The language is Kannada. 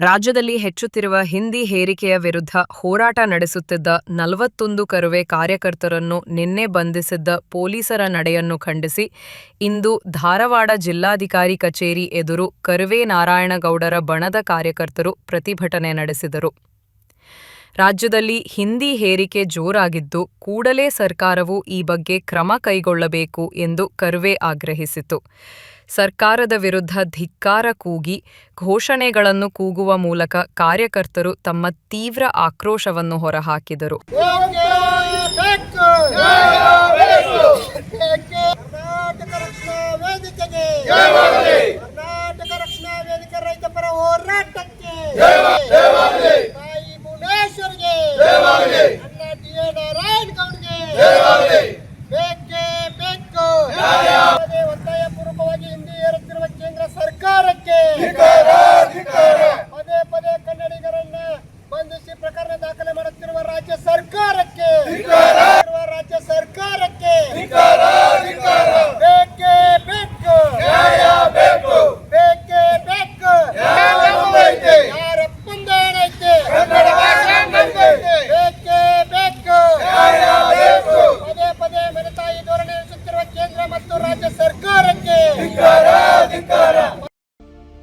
ರಾಜ್ಯದಲ್ಲಿ ಹೆಚ್ಚುತ್ತಿರುವ ಹಿಂದಿ ಹೇರಿಕೆಯ ವಿರುದ್ಧ ಹೋರಾಟ ನಡೆಸುತ್ತಿದ್ದ ನಲವತ್ತೊಂದು ಕರುವೆ ಕಾರ್ಯಕರ್ತರನ್ನು ನಿನ್ನೆ ಬಂಧಿಸಿದ್ದ ಪೊಲೀಸರ ನಡೆಯನ್ನು ಖಂಡಿಸಿ, ಇಂದು ಧಾರವಾಡ ಜಿಲ್ಲಾಧಿಕಾರಿ ಕಚೇರಿ ಎದುರು ಕರುವೆ ನಾರಾಯಣಗೌಡರ ಬಣದ ಕಾರ್ಯಕರ್ತರು ಪ್ರತಿಭಟನೆ ನಡೆಸಿದರು. ರಾಜ್ಯದಲ್ಲಿ ಹಿಂದಿ ಹೇರಿಕೆ ಜೋರಾಗಿದ್ದು ಕೂಡಲೇ ಸರ್ಕಾರವು ಈ ಬಗ್ಗೆ ಕ್ರಮ ಕೈಗೊಳ್ಳಬೇಕು ಎಂದು ಕರ್ವೆ ಆಗ್ರಹಿಸಿತು. ಸರ್ಕಾರದ ವಿರುದ್ಧ ಧಿಕ್ಕಾರ ಕೂಗಿ ಘೋಷಣೆಗಳನ್ನು ಕೂಗುವ ಮೂಲಕ ಕಾರ್ಯಕರ್ತರು ತಮ್ಮ ತೀವ್ರ ಆಕ್ರೋಶವನ್ನು ಹೊರಹಾಕಿದರು.